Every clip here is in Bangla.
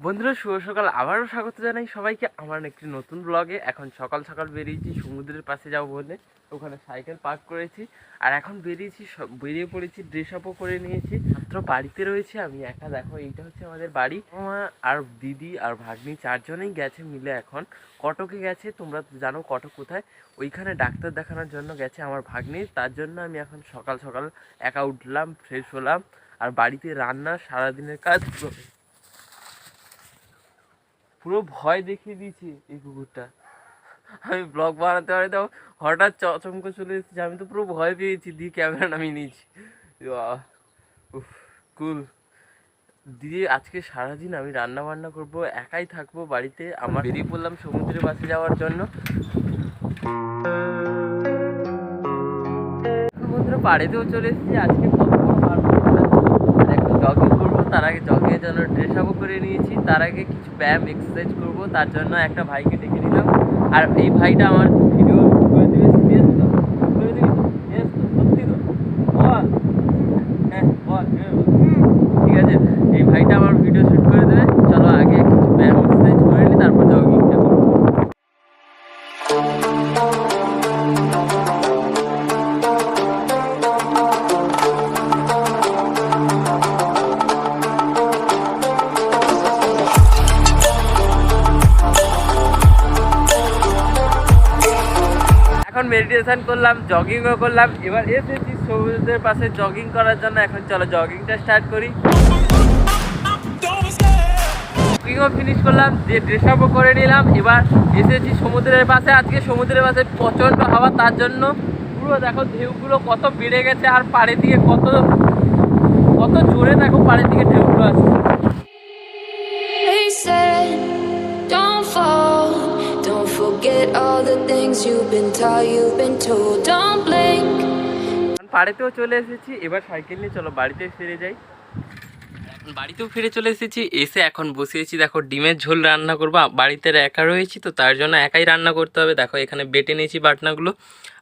বন্ধুরা, শুভ সকাল। আবারও স্বাগত জানাই সবাইকে আমার একটি নতুন ব্লগে এখন সকাল সকাল বেরিয়েছি, সমুদ্রের পাশে যাব বলে। ওখানে সাইকেল পার্ক করেছি। আর এখন বেরিয়েছি বেরিয়ে পড়েছি ড্রেস আপও করে নিয়েছি। মাত্র বাড়িতে রয়েছে আমি একা। দেখো, এইটা হচ্ছে আমাদের বাড়ি। মা আর দিদি আর ভাগ্নি চারজনেই গেছে মিলে এখন। কটকে গেছে, তোমরা জানো কটক কোথায়। ওইখানে ডাক্তার দেখানোর জন্য গেছে আমার ভাগ্নি। তার জন্য আমি এখন সকাল সকাল একা উঠলাম ফ্রেশ হলাম। আর বাড়িতে রান্না, সারাদিনের কাজ পুরো ভয় দেখিয়ে দিয়েছে এই কুকুরটা। আমি ব্লগ বানাতে পারি তো হঠাৎ চমকে চলে এসেছে, আমি তো পুরো ভয় পেয়েছি, দিয়ে ক্যামেরা নামিয়ে নিয়েছি। কুল দিয়ে আজকে সারাদিন আমি রান্না বান্না করব, একাই থাকব বাড়িতে, আমার বেরিয়ে পড়লাম সমুদ্রের পাশে যাওয়ার জন্য। সমুদ্র পাড়েতেও চলে এসেছি, আজকে কত বড় পারব আর এখন জগিং করব তার আগে জগিংয়ের জন্য ড্রেস আপও করে নিয়েছি। তার আগে কিছু ব্যায়াম এক্সারসাইজ করব, তার জন্য একটা ভাইকে ডেকে নিলাম। আর এই ভাইটা আমার এখন মেডিটেশন করলাম জগিংও করলাম, এবার এসেছি সমুদ্রের পাশে জগিং করার জন্য। এখন চলো জগিংটা স্টার্ট করি। জগিংও ফিনিশ করলাম, দিয়ে ড্রেস আপও করে নিলাম। এবার এসেছি সমুদ্রের পাশে। আজকে সমুদ্রের পাশে প্রচণ্ড হাওয়া, তার জন্য পুরো দেখো ঢেউগুলো কত বেড়ে গেছে আর পাড়ে দিকে কত কত জোরে দেখো পাড়ের দিকে ঢেউগুলো আসছে। Don't all the বাড়িতেও চলে এসেছি, এবার সাইকেল নিয়ে চলো, বাড়িতে ফিরে যাই। বাড়িতেও ফিরে চলে এসেছি, এসে এখন বসিয়েছি, দেখো ডিমের ঝোল রান্না করব। বাড়িতে একা রয়েছি তো, তার জন্য একাই রান্না করতে হবে। দেখো এখানে বেটে নিয়েছি বাটনাগুলো,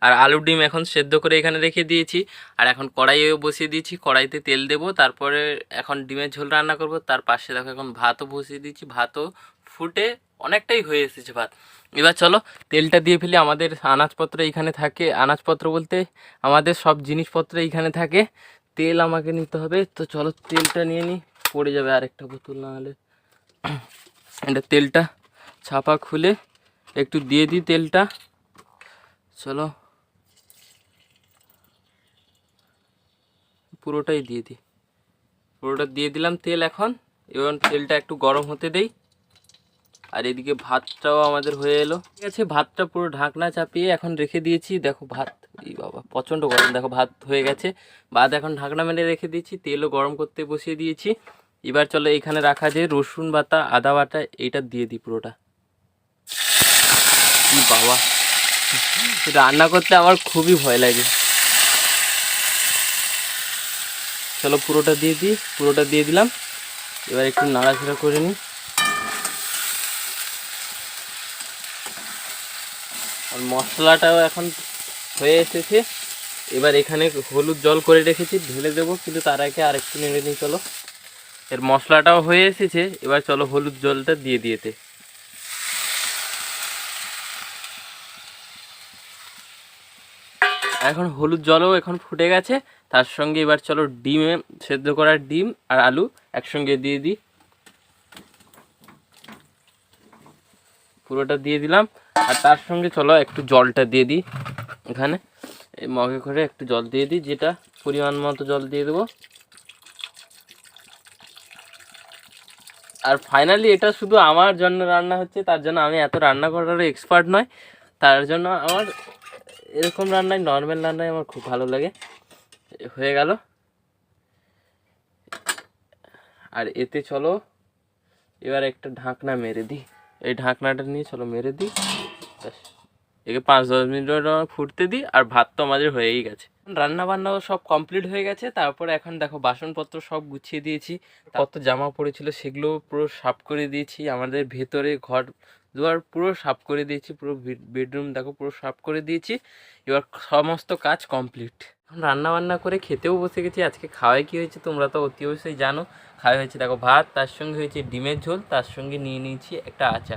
আর আলুর ডিম এখন সেদ্ধ করে এখানে রেখে দিয়েছি। আর এখন কড়াইয়েও বসিয়ে দিয়েছি, কড়াইতে তেল দেবো, তারপরে এখন ডিমের ঝোল রান্না করব। তার পাশে দেখো এখন ভাতও বসিয়ে দিয়েছি, ভাতও ফুটে অনেকটাই হয়ে এসেছে ভাত। এবার চলো, তেলটা দিয়ে ফেলি। আমাদের আনাজপত্র এইখানে থাকে। আনাজপত্র বলতে আমাদের সব জিনিসপত্র এইখানে থাকে। তেল আমাকে নিতে হবে। তো চলো, তেলটা নিয়ে নিই। পড়ে যাবে আরেকটা বোতল না হলে এটা তেলটা ছাপা খুলে একটু দিয়ে দিই তেলটা। চলো। পুরোটাই দিয়ে দিই। পুরোটা দিয়ে দিলাম তেল এখন। এবং তেলটা একটু গরম হতে দেই। আর এদিকে ভাতটাও আমাদের হয়ে এলো। ঠিক আছে, ভাতটা পুরো ঢাকনা চাপিয়ে এখন রেখে দিয়েছি। দেখো ভাত, এই বাবা, প্রচণ্ড গরম। দেখো ভাত হয়ে গেছে। ভাত এখন ঢাকনা মেলে রেখে দিয়েছি, তেলও গরম করতে বসিয়ে দিয়েছি। এবার চলো এইখানে রাখা যে রসুন বাটা, আদা বাটা, এইটা দিয়ে দিই পুরোটা। কি বাবা, রান্না করতে আমার খুবই ভয় লাগে। চলো পুরোটা দিয়ে দিই, পুরোটা দিয়ে দিলাম। এবার একটু নাড়াচাড়া করে নিই। মশলাটাও এখন হয়ে এসেছে। এবার এখানে হলুদ জল করে রেখেছি, ঢেলে দেবো, কিন্তু তার আগে আর একটু নেড়ে নিই, চলো। এর মশলাটাও হয়ে এসেছে, এবার চলো হলুদ জলটা দিয়ে দিয়েতে। এখন হলুদ জলও এখন ফুটে গেছে, তার সঙ্গে এবার চলো ডিমে সেদ্ধ করার ডিম আর আলু একসঙ্গে দিয়ে দিই। পুরোটা দিয়ে দিলাম। আর তার সঙ্গে চলো একটু জলটা দিয়ে দিই এখানে। এই মগে করে একটু জল দিয়ে দিই, যেটা পরিমাণ মতো জল দিয়ে দেবো। আর ফাইনালি এটা শুধু আমার জন্য রান্না হচ্ছে, তার জন্য আমি এত রান্না করার এক্সপার্ট নয় তার জন্য আমার এরকম রান্নায় নর্মাল রান্নায় আমার খুব ভালো লাগে। হয়ে গেল। আর এতে চলো, এবার একটা ঢাকনা মেরে দিই। এই ঢাকনাটা নিয়ে চলো মেরে দিই। একে পাঁচ দশ মিনিট ফুটতে দিই আর ভাত তো আমাদের হয়েই গেছে। রান্না বান্নাও সব কমপ্লিট হয়ে গেছে, তারপরে এখন দেখো বাসনপত্র সব গুছিয়ে দিয়েছি কত জামা পড়েছিল সেগুলো পুরো সাফ করে দিয়েছি, আমাদের ভেতরে ঘর দুয়ার পুরো সাফ করে দিয়েছি, পুরো বেডরুম দেখো পুরো সাফ করে দিয়েছি, এবার সমস্ত কাজ কমপ্লিট এখন রান্না বান্না করে খেতেও বসে গেছি, আজকে খাওয়াই কী হয়েছে তোমরা তো অতি অবশ্যই জানো খাওয়া হয়েছে দেখো ভাত, তার সঙ্গে হয়েছে ডিমের ঝোল, তার সঙ্গে নিয়ে নিয়েছি একটা আচার।